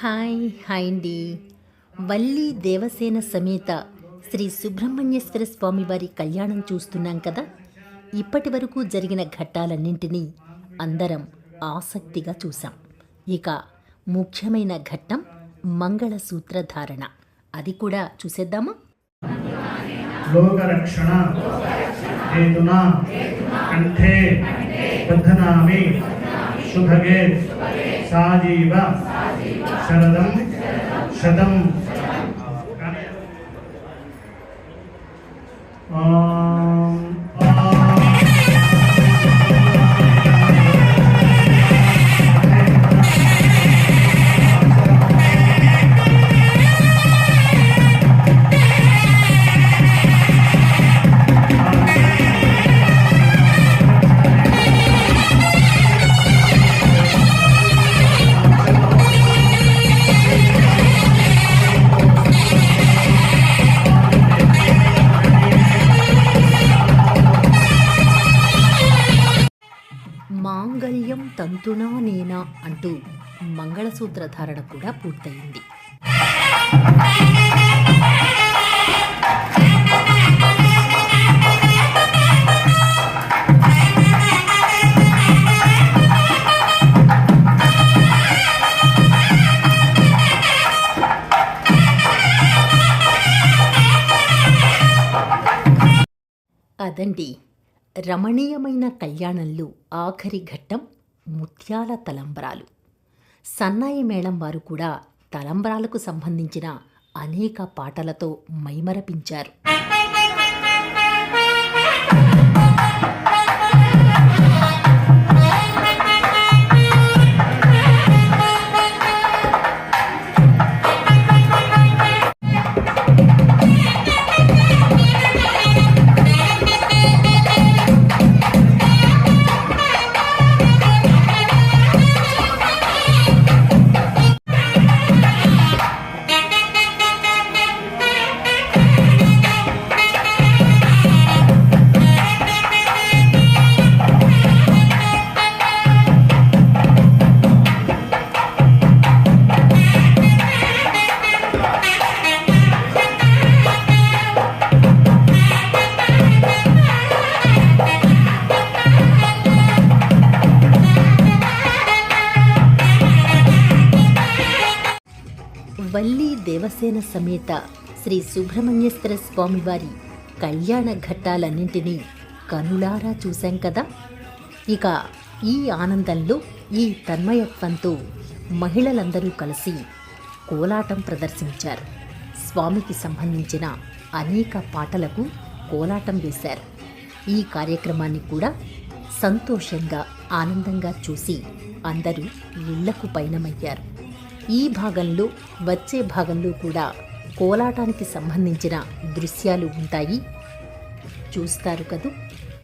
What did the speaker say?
Hi hi అండి. వల్లి దేవసేన సమేత శ్రీ సుబ్రహ్మణ్యేశ్వర స్వామి వారి కళ్యాణం చూస్తున్నాం కదా? ఇప్పటి వరకు జరిగిన ఘట్టాలన్నింటినీ అందరం ఆసక్తిగా చూసాం ఇక ముఖ్యమైన ఘట్టం మంగళసూత్ర ధారణ అది కూడా చూసేద్దామా? లోకరక్షణ హేతునా కంఠే బధ్నామి శుభగే. సాజీవ. శరదం. శతం. మాంగళ్యం తంతునా నేనా అంటూ మంగళసూత్ర ధారణ కూడా పూర్తయింది. అదండి. రమణీయమైన కళ్యాణంలో ఆఖరి ఘట్టం ముత్యాల తలంబ్రాలు. సన్నాయి మేళం వారు కూడా తలంబ్రాలకు సంబంధించిన అనేక పాటలతో మైమరపించారు. వల్లి దేవసేన సమేత శ్రీ సుబ్రహ్మణ్యేశ్వర స్వామివారి కళ్యాణ ఘట్టాలన్నింటినీ కనులారా చూశాం కదా? ఇక ఈ ఆనందంలో ఈ తన్మయత్వంతో మహిళలందరూ కలిసి కోలాటం ప్రదర్శించారు. స్వామికి సంబంధించిన అనేక పాటలకు కోలాటం వేశారు. ఈ కార్యక్రమాన్ని కూడా సంతోషంగా ఆనందంగా చూసి అందరూ ఇళ్ళకు పయనమయ్యారు. ఈ భాగంలో వచ్చే భాగంలో కూడా కోలాటానికి సంబంధించిన దృశ్యాలు ఉంటాయి. చూస్తారు కదూ?